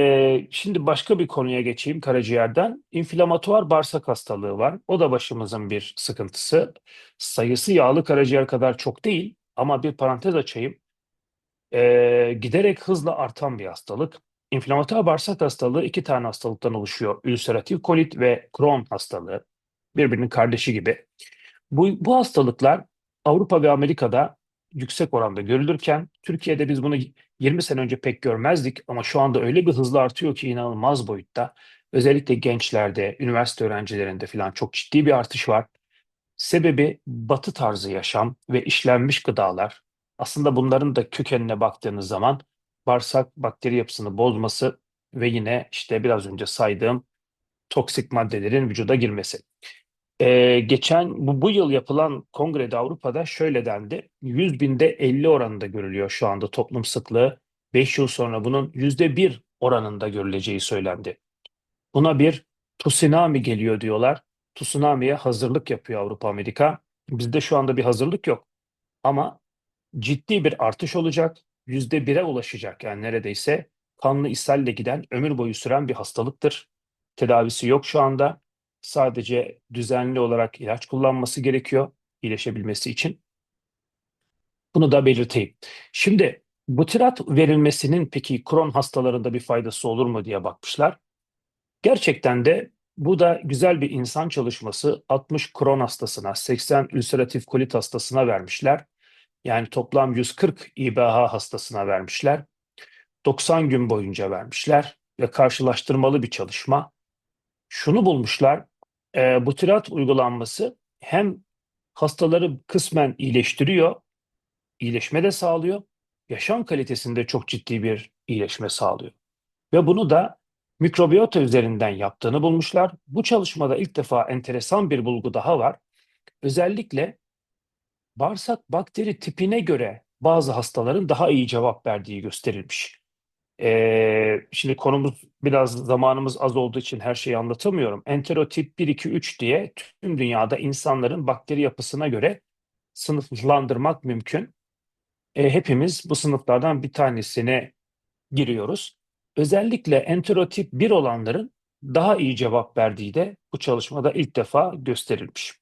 Eee, şimdi başka bir konuya geçeyim karaciğerden. İnflamatuar bağırsak hastalığı var. O da başımızın bir sıkıntısı. Sayısı yağlı karaciğer kadar çok değil ama bir parantez açayım. Eee, giderek hızla artan bir hastalık. İnflamatuar bağırsak hastalığı 2 tane hastalıktan oluşuyor. Ülseratif kolit ve Crohn hastalığı. Birbirinin kardeşi gibi. Bu bu hastalıklar Avrupa ve Amerika'da yüksek oranda görülürken Türkiye'de biz bunu 20 sene önce pek görmezdik ama şu anda öyle bir hızla artıyor ki inanılmaz boyutta. Özellikle gençlerde, üniversite öğrencilerinde filan çok ciddi bir artış var. Sebebi Batı tarzı yaşam ve işlenmiş gıdalar. Aslında bunların da kökenine baktığınız zaman bağırsak bakteri yapısını bozması ve yine işte biraz önce saydığım toksik maddelerin vücuda girmesi. Eee, geçen bu bu yıl yapılan kongrede Avrupa'da şöyle dendi: 100 binde 50 oranında görülüyor şu anda toplum sıklığı. 5 yıl sonra bunun %1 oranında görüleceği söylendi. Buna bir tsunami geliyor diyorlar. Tsunami'ye hazırlık yapıyor Avrupa, Amerika. Bizde şu anda bir hazırlık yok ama ciddi bir artış olacak. %1'e ulaşacak yani neredeyse kanlı ishalle giden, ömür boyu süren bir hastalıktır. Tedavisi yok şu anda. Sadece düzenli olarak ilaç kullanması gerekiyor iyileşebilmesi için. Bunu da belirteyim. Şimdi butirat verilmesinin peki Crohn hastalarında bir faydası olur mu diye bakmışlar. Gerçekten de bu da güzel bir insan çalışması. 60 Crohn hastasına, 80 ülseratif kolit hastasına vermişler. Yani toplam 140 İBH hastasına vermişler. 90 gün boyunca vermişler ve karşılaştırmalı bir çalışma. Şunu bulmuşlar, eee, butirat uygulanması hem hastaları kısmen iyileştiriyor, iyileşme de sağlıyor, yaşam kalitesinde çok ciddi bir iyileşme sağlıyor ve bunu da mikrobiyota üzerinden yaptığını bulmuşlar. Bu çalışmada ilk defa enteresan bir bulgu daha var. Özellikle bağırsak bakteri tipine göre bazı hastaların daha iyi cevap verdiği gösterilmiş. Eee, şimdi konumuz biraz zamanımız az olduğu için her şeyi anlatamıyorum. Enterotip 1, 2, 3 diye tüm dünyada insanların bakteri yapısına göre sınıflandırmak mümkün. Eee, hepimiz bu sınıflardan bir tanesine giriyoruz. Özellikle enterotip 1 olanların daha iyi cevap verdiği de bu çalışmada ilk defa gösterilmiş.